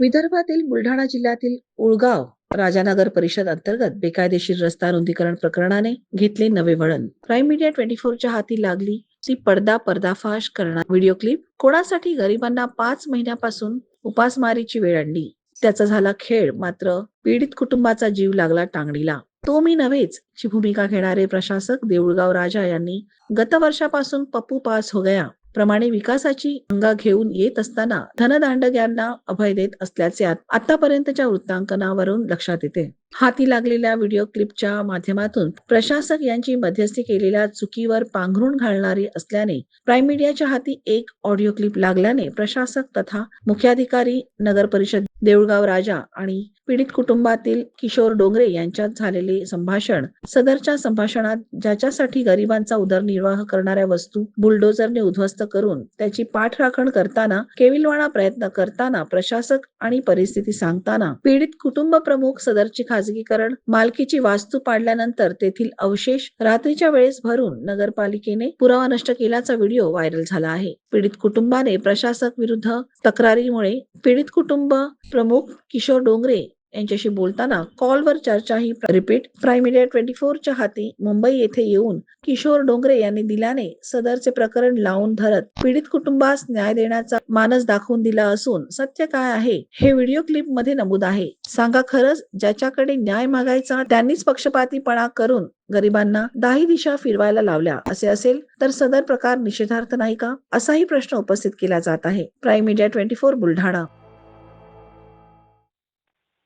विदर्भातील बुलढाणा जिल्ह्यातील उळगाव राजानगर परिषद अंतर्गत बेकायदेशीर रस्ता रुंदीकरण प्रकरणाने घेतले नवे वळण. प्राईम मीडिया ट्वेंटी फोरच्या हाती लागली ती पडदा पर्दाफाश करणार. व्हिडिओ क्लिप कोणासाठी गरिबांना पाच महिन्यापासून उपासमारीची वेळ आणली? त्याचा झाला खेळ मात्र पीडित कुटुंबाचा जीव लागला टांगडीला. तो मी नव्हेच ची भूमिका घेणारे प्रशासक देऊळगाव राजा यांनी गत वर्षापासून पप्पू पास हो गया. प्रमाणे विकासाची अंगा घेऊन येत असताना धनदांडग्यांना अभय देत असल्याचे आतापर्यंतच्या वृत्तांकनावरून लक्षात येते. हाती लागलेल्या व्हिडिओ क्लिपच्या माध्यमातून प्रशासक यांची मध्यस्थी केलेल्या चुकीवर पांघरून घालणारी असल्याने प्राईम मीडियाच्या हाती एक ऑडिओ क्लिप लागल्याने प्रशासक तथा मुख्याधिकारी नगर परिषद देऊळगाव राजा आणि पीडित कुटुंबातील किशोर डोंगरे यांच्यात झालेले संभाषण सदरच्या संभाषणात ज्याच्यासाठी गरिबांचा उदरनिर्वाह करणाऱ्या वस्तू बुलडोजरने उद्ध्वस्त करून त्याची पाठराखण करताना केविलवाणा प्रयत्न करताना प्रशासक आणि परिस्थिती सांगताना पीडित कुटुंब प्रमुख सदरची खास खाजगीकरण मालकीची वास्तू पाडल्यानंतर तेथील अवशेष रात्रीच्या वेळेस भरून नगरपालिकेने पुरावा नष्ट केल्याचा व्हिडिओ व्हायरल झाला आहे. पीडित कुटुंबाने प्रशासक विरुद्ध तक्रारीमुळे पीडित कुटुंब प्रमुख किशोर डोंगरे यांच्याशी बोलताना कॉलवर चर्चा ही रिपीट प्राईम मीडिया ट्वेंटी फोरच्या हाती मुंबई येथे येऊन किशोर डोंगरे यांनी दिल्याने सदरचे प्रकरण लावून धरत पीडित कुटुंबास न्याय देण्याचा मानस दाखवून दिला असून सत्य काय आहे हे व्हिडिओ क्लिपमध्ये नमूद आहे. सांगा खरंच ज्याच्याकडे न्याय मागायचा त्यांनीच पक्षपातीपणा करून गरिबांना दाही दिशा फिरवायला लावल्या. असे असेल तर सदर प्रकार निषेधार्थ नाही का? असाही प्रश्न उपस्थित केला जात आहे. Prime media twenty four Buldhana.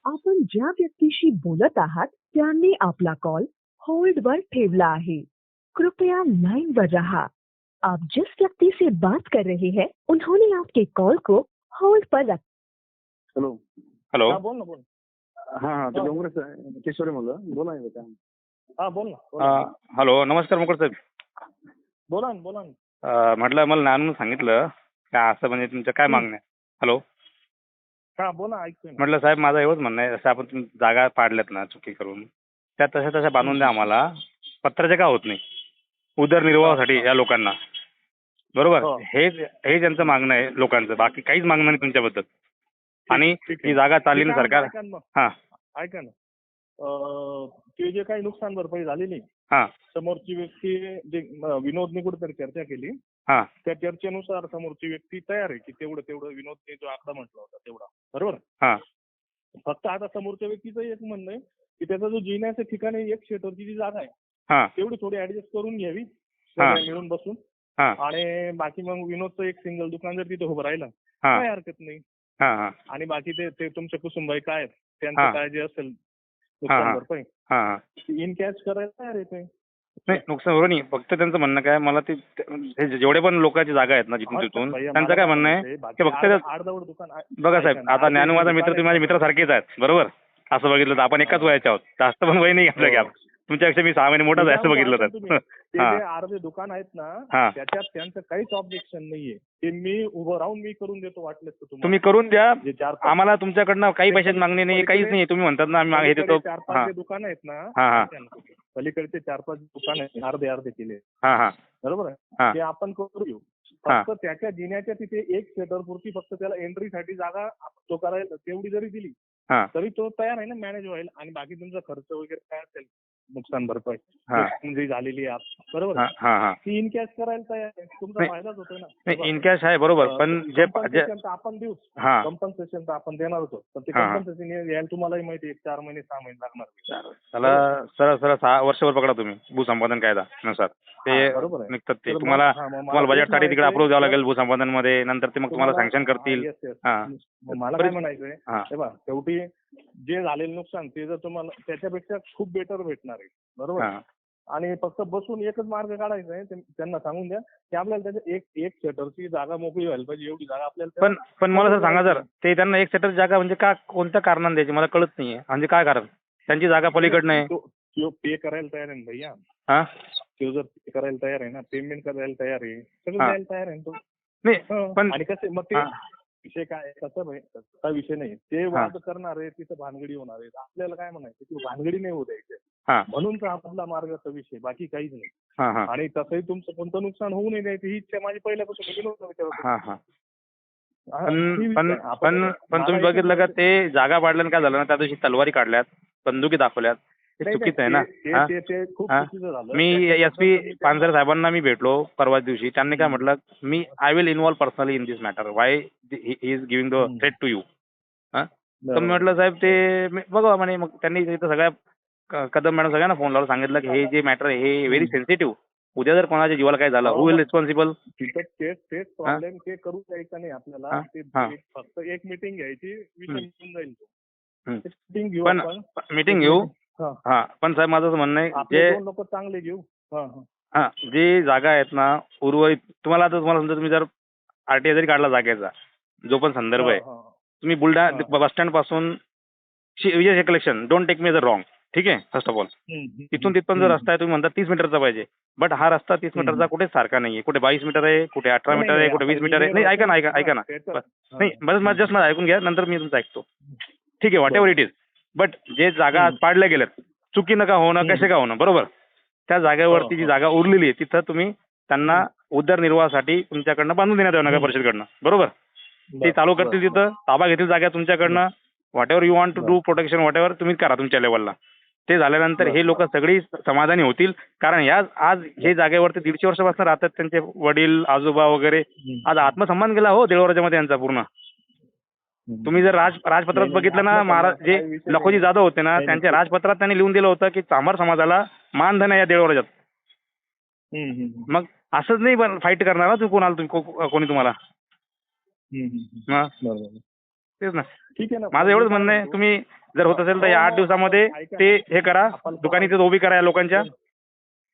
आपण ज्या व्यक्तीशी बोलत आहात त्यांनी आपला कॉल होल्ड वर ठेवला आहे. कृपया लाइन पर रहा. आप जिस व्यक्ति से बात कर रहे हैं उन्होंने आपके कॉल को होल्ड पर रख हॅलो हॅलो हा बोल ना बोल। हा हा ते डोंगरे किशोरे म्हणलं बोला ना बेटा। हा बोल ना बोला। अ, ना. हॅलो नमस्कार मुकुट साहेब बोला ना बोला ना। अ, म्हटलं मला नानून सांगितलं का असं म्हणजे तुमच्या काय मागण्या हॅलो हा बोला ऐकतोय ना. म्हटलं साहेब माझं एवढंच म्हणणं आहे. जसं आपण तुम्ही जागा पाडल्यात ना चुकी करून त्या तशा तशा बांधून द्या आम्हाला. पत्राचे का होत नाही? उदरनिर्वाहासाठी या लोकांना. बरोबर? हो. हेच हे त्यांचं मागणं आहे लोकांचं. बाकी काहीच मागणं नाही तुमच्याबद्दल. आणि ठीक. ही जागा चालली ना ठीक आहे, सरकार. ऐका ना. मग. हा. ऐका ना. अं, ते जे काही नुकसान भरपाई झालेली हा. समोरची व्यक्ती जे अं, विनोदने कुठेतरी चर्चा केली. हा त्या चर्चेनुसार समोरची व्यक्ती तयार आहे की तेवढं तेवढं विनोदने जो आकडा म्हटला होता तेवढा. बरोबर? हा. फक्त आता समोरच्या व्यक्तीचं एक म्हणणं आहे की त्याचा जो जिण्याचं ठिकाण आहे एक शेटरची जी जागा आहे हा. तेवढी थोडी ऍडजस्ट करून घ्यावी मिळून बसून. हा. आणि बाकी मग विनोदचं एक सिंगल दुकान जर तिथे उभं राहिलं हा. काय हरकत नाही. आणि बाकी ते तुमचे कुसुमबाई काय आहेत. त्यांचं काय जे असेल नुकसान. भरपाई इन कॅश करायला तयार आहे ते. नाही नुकसान बरोबर नाही. फक्त त्यांचं म्हणणं काय मला ते हे जेवढे पण लोकांची जागा आहेत ना जिथून तिथून त्यांचं काय म्हणणं आहे? फक्त दुकान आहे. बघा साहेब आता ज्ञानू माझा मित्र तुम्ही माझे आहेत. मित्रासारखेच आहेत बरोबर? असं बघितलं तर आपण एकाच वयाचे आहोत. जास्त पण वय नाही आपलं हो. गॅप तुमच्यापेक्षा मी सहा महिने मोठाच आहे असं बघितलं तर. ते हा. जे अर्धे दुकान आहेत हा. ना त्याच्यात त्यांचं काहीच ऑब्जेक्शन नाहीये. ते मी उभं राहून मी करून देतो वाटलं तर तुम्हाला. तुम्ही करून द्या. जे चार पाच- आम्हाला तुमच्याकडनं काही पैशाची मागणी नाही काहीच नाही. तुम्ही म्हणतात ना आम्ही मागे हे पलीकडे देतो. चार हा. पाच जे दुकान आहेत ना हा, हा. पलीकडचे चार पाच दुकान आहेत अर्धे अर्धे केले. हा हा. बरोबर हा. आहे ते आपण करू घेऊ हा. फक्त त्याच्या जिन्याच्या तिथे एक शेटर पुरती फक्त त्याला एंट्रीसाठी जागा तो करायला तेवढी जरी दिली हा. तरी तो तयार आहे ना मॅनेज व्हायला. आणि बाकी तुमचा खर्च वगैरे काय असेल नुकसान भरपाई. हा. जी झालेली आहे आप- बरोबर? हा? हा हा. ती इन कॅश करायला तयार आहे. तुमचा. फायदाच होतोय ना. नाही इन कॅश आहे बरोबर. पण जे आपण देऊ. कम्पन्सेशन तर आपण देणार होतो. पण ते. कम्पन्सेशन यायला तुम्हालाही माहिती आहे चार महिने सहा महिने लागणार. त्याला सरळ सरळ सहा वर्षभर पकडा तुम्ही. भूसंपादन कायदा नुसार. ते. निघतात ते. तुम्हाला तुम्हाला बजेटसाठी तिकडे अप्रूव्ह द्यावं लागेल भूसंपादनमध्ये नंतर ते मग तुम्हाला सँक्शन करतील. मला काय म्हणायचंय? बघ शेवटी जे झालेलं नुकसान ते जर तुम्हाला त्याच्यापेक्षा खूप बेटर भेटणार आहे. बरोबर? हा. आणि फक्त बसून एकच मार्ग काढायचा आहे त्यांना सांगून द्या की आपल्याला त्याच्या एक एक शटरची जागा मोकळी व्हायला पाहिजे एवढी जागा आपल्याला पण पण मला सर सांगा सर ते त्यांना एक सेटर जागा म्हणजे का कोणत्या कारणाने द्यायची? मला कळत नाहीये. म्हणजे काय कारण? त्यांची जागा पलीकडनं आहे. तो- पे करायला तयार आहे ना भैया? हा. तो जर पे करायला तयार आहे ना पेमेंट करायला तयार आहे सगळं हा. द्यायला तयार आहे ना तो? नाही हं. पण आणि कसं मग ते हा. विषय काय भाई तसा विषय नाही. ते वाद करणार आहे तिथं भानगडी होणार आहे. आपल्याला काय म्हणायचं? की भानगडी नाही होऊ द्यायची. म्हणून तर आपला मार्गाचा विषय बाकी काहीच नाही. हा हा. आणि तसंही तुमचं कोणतं नुकसान होऊ नये द्यायची ही इच्छा माझी पहिल्यापासून पण पण तुम्ही बघितलं का ते जागा पाडल्यानं काय झालं ना त्या दिवशी तलवारी काढल्यात बंदुकी दाखवल्यात. चुकीचं आहे ना? हा? हा? मी एस पी पानसरे साहेबांना मी भेटलो परवा दिवशी. त्यांनी काय म्हटलं मी I will involve personally in this matter why he is giving the. Threat to you तर. मी म्हटलं साहेब ते मी- बघा म्हणे मग त्यांनी इथं सगळ्या क- कदम मॅडम सगळ्यांना फोन लावून सांगितलं की हे जे मॅटर आहे हे व्हेरी सेन्सिटिव्ह उद्या जर कोणाच्या जीवाला काय झालं हु विल रिस्पॉन्सिबल तिथं तेच तेच प्रॉब्लेम ते करू द्यायचं नाही आपल्याला? ते हा. फक्त एक मीटिंग घ्यायची विषय हम्म. मिटून जाईल हम्म. तो मीटिंग घेऊ पण आपण. मीटिंग घेऊ. हा. पण साहेब माझं असं म्हणणं आहे जे लोक चांगले घेऊ. हा जी जागा आहेत ना उर्वरित तुम्हाला आता तुम्हाला समजा तुम्ही जर आरटीआय जरी काढला जागेचा जो पण संदर्भ आहे. तुम्ही बुलढाणा. बस स्टँडपासून विजय कलेक्शन डोंट टेक मी जर रॉंग ठीक आहे? फर्स्ट ऑफ ऑल तिथून तिथपर्यंत जो. रस्ता आहे तुम्ही म्हणता तीस मीटरचा पाहिजे. बट हा रस्ता तीस. मीटरचा कुठेच सारखा नाहीये. कुठे बावीस मीटर आहे कुठे अठरा मीटर आहे कुठे वीस मीटर आहे. नाही ऐका ना ऐका ऐका ना. नाही जस्ट मला ऐकून घ्या नंतर मी तुमचं ऐकतो. ठीक आहे whatever it is but जे जागा आज. पाडल्या गेल्यात चुकीनं का होणं. कसे का होणं बरोबर त्या जागेवरती हो, जी हो. जागा उरलेली आहे तिथं तुम्ही त्यांना उदरनिर्वाहासाठी तुमच्याकडनं बांधून देण्यात यावं नगर. परिषदेकडनं बरोबर ते चालू करतील तिथं ताबा घेतील जागा तुमच्याकडनं whatever you want to. Do protection whatever तुम्ही करा तुमच्या लेवलला ते झाल्यानंतर. हे लोक सगळी समाधानी होतील कारण या आज हे जागेवरती दीडशे वर्षापासून राहतात त्यांचे वडील आजोबा वगैरे. आज आत्मसन्मान गेला हो देवराजामध्ये यांचा पूर्ण. तुम्ही जर राज राजपत्रात बघितलं ना महाराज जे हा लखोजी. जाधव होते ना त्यांच्या. राजपत्रात त्यांनी लिहून दिलं होतं की चांभार समाजाला मानधन या हम्म, हम्म. मग असंच नाही फाईट करणार तुम्ही कोणाला कोणी तुम्हाला. तेच ना. ठीक आहे ना. माझं एवढंच म्हणणं आहे तुम्ही जर होत असेल तर या आठ दिवसामध्ये ते हे करा दुकानी उभी करा या लोकांच्या.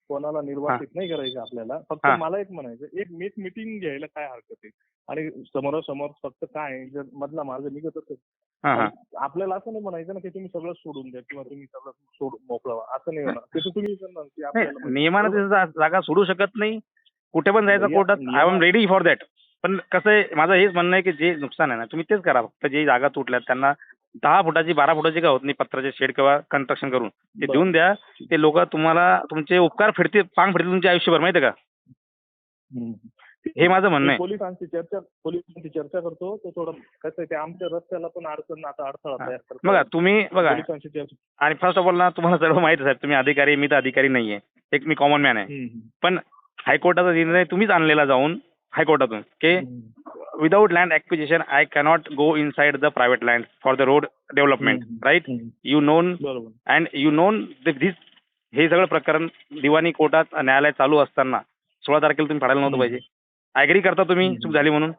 कोणाला निर्वासित नाही करायचं आपल्याला. फक्त. मला एक म्हणायचं एक मीट मिटिंग घ्यायला काय हरकत आहे? आणि समोरासमोर फक्त काय जर मधला मार्ग निघत असेल आपल्याला असं नाही म्हणायचं ना की तुम्ही सगळं सोडून द्या किंवा तुम्ही सगळं सोड मोकळवा असं नाही होणार. त्याचं तुम्ही नाही नियमानं जागा सोडू शकत नाही. कुठे पण जायचं कोर्टात I am ready for that पण कसं आहे माझं हेच म्हणणं आहे की जे नुकसान आहे ना तुम्ही तेच करा. फक्त जे जागा तुटल्यात त्यांना दहा फुटाची बारा फुटाची का होत नाही पत्राचे शेड किंवा कन्स्ट्रक्शन करून ते. देऊन द्या ते लोक तुम्हाला तुमचे उपकार फिरतील पांग फिरतील तुमच्या आयुष्यभर माहिती का. हे माझं म्हणणं आहे पोलिसांची चर्चा पोलिसांची चर्चा करतो तो थोडं कसं ते आमच्या रस्त्याला पण अडचण आता अडथळा. तयार करतो. बघा तुम्ही बघा आणि फर्स्ट ऑफ ऑल ना तुम्हाला सर्व माहिती आहे साहेब तुम्ही अधिकारी मी तर अधिकारी नाहीये एक मी कॉमन मॅन आहे पण हायकोर्टाचा निर्णय तुम्हीच आणलेला जाऊन हायकोर्टातून की. Without land acquisition, I cannot go inside the private land for the road development, Mhm. right? हम्म. You known बरोबर and you known that this हे सगळं प्रकरण दिवाणी कोर्टात न्यायालय चालू असताना सोळा तारखेला तुम्ही फाडायला नव्हतं हम्म. पाहिजे ऍग्री करता तुम्ही हम्म. चूक झाली म्हणून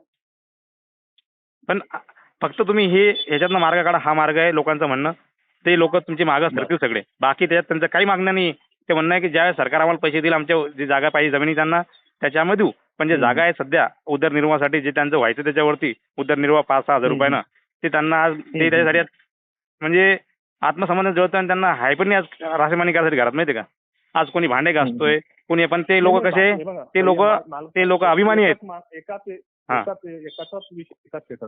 पण फक्त तुम्ही हे ह्याच्यातनं मार्ग काढा हा मार्ग आहे लोकांचं म्हणणं ते लोक तुमची मागं. सरतील सगळे बाकी त्याच्यात त्यांचं काही मागणं नाही ते म्हणणं आहे की ज्या सरकार आम्हाला पैसे देईल आमच्या जी जागा पाहिजे जमिनी त्यांना त्याच्यामध्ये देऊ पण जे. जागा आहे सध्या उदरनिर्वाहासाठी जे त्यांचं व्हायचं त्याच्यावरती उदरनिर्वाह पाच सहा हजार. रुपयानं ते त्यांना आज ते. त्याच्यासाठी म्हणजे आत्मसन्मान जळतं आणि त्यांना हाय पण नाही आज रासेमानी करायसाठी घरात माहिती का आज कोणी भांडे घासतोय कोणी पण ते लोक कसे ते लोक ते लोक अभिमानी आहेत एकाच एकाचाच विषय एकाच. शेटर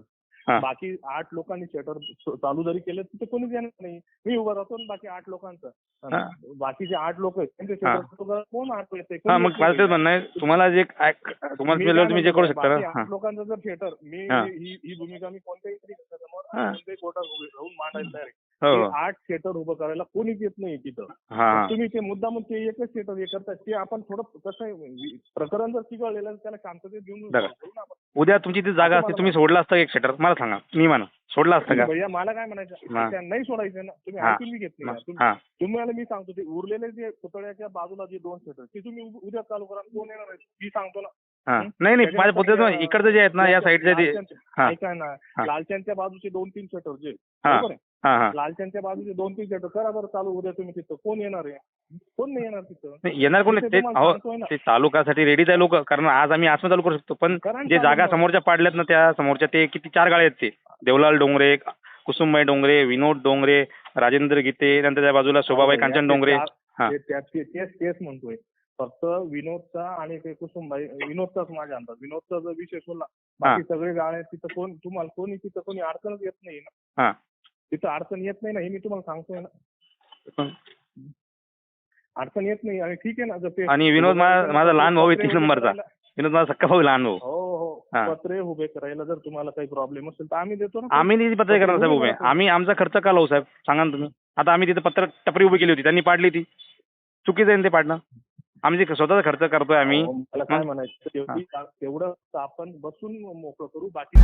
बाकी आठ लोकांनी शेटर चालू जरी केलं तिथे कोणीच येणार नाही मी उभा राहतो बाकी आठ लोकांचं. बाकीचे आठ लोक आहेत त्यांचे. शेटर कोण आठ मग म्हणणं तुम्हाला जे तुम्ही जे करू शकता हा आठ लोकांचं जर थिएटर मी हा. भूमिका मी कोणत्याही तरी. कोणत्याही कोर्टात उभे राहून मांडायला तयार आहे. हो आठ थिएटर उभं करायला कोणीच येत नाही तिथं तुम्ही ते मुद्दामून ते एकच थिएटर हे करतात ते आपण थोडं कसं प्रकरण जर चिघळलेलं आहे, त्याला शांततेत घेऊन आपण. उद्या तुमची ती जागा असते तुम्ही सोडला असता एक शटर मला सांगा नियमानं सोडला असतं का? भैया मला काय म्हणायचं? नाही सोडायचं ना. तुम्ही हा. ऐकून बी घेत नाही ना. तुम्ही- हा तुम्हाला मी सांगतो ते उरलेले जे पुतळ्याच्या बाजूला जे दोन थिएटर ते तुम्ही उ- उद्या चालू करा. कोण येणार आहे? मी सांगतो ना. हा? नाही नाही माझ्या त्याच्यानंतर पोते त्या- इकडचे जे आहेत ना या साईडचे जे लालचंद- हा. ऐका ना. हा. लालचंदच्या बाजूचे दोन तीन थिएटर जे हा. बरोबर आहे? लालचंदच्या बाजूचे दोन तीन थिएटर करा बरं चालू उद्या तुम्ही तिथं. कोण येणार आहे? कोण नाही येणार तिथं? नाही, येणार कोण ते तुम्हाला अहो सांगतोय ना. ते चालू रेडीच आहे लोक कारण आज आम्ही आसमन चालू करू शकतो पण जे जागा. समोरच्या पाडल्यात ना त्या समोरच्या ते किती चार गाळे आहेत ते. देवलाल डोंगरे कुसुमबाई डोंगरे विनोद डोंगरे राजेंद्र गीते नंतर त्या बाजूला शोभाबाई कांचन डोंगरे. ते- हा. ते- त्या- ते- तेच तेच म्हणतोय. फक्त विनोदचा आणि ते कुसुमबाई विनोदचाच माझ्या अंदाज. विनोदचा जर विषय सोडला बाकी सगळे गाणे तिथं कोण तुम्हाला कोणी तिथं कोणी अडचणच येत नाही ना. तिथं अडचण येत नाही ना हे मी तुम्हाला सांगतोय ना. अडचण येत नाही आणि ठीक आहे ना जर ते आणि विनोद माझा लहान भाऊ आहे तीन नंबरचा. विनोद माझा सक्का भाऊ लहान भाऊ. हो हो. पत्रे उभे करायला जर तुम्हाला काही प्रॉब्लेम असेल तर आम्ही देतो ना आम्ही नाही पत्र करणार साहेब उभे. आम्ही आमचा खर्च का लावू साहेब? सांगा ना तुम्ही. आता आम्ही तिथे पत्र टपरी उभी केली होती. त्यांनी पाडली ती. चुकीचं आहे ते पाडणं. आम्ही जे स्वतःचा खर्च करतोय आम्ही. मला काय? म्हणायचं? तेवढं आपण बसून मोकळं करू बाकी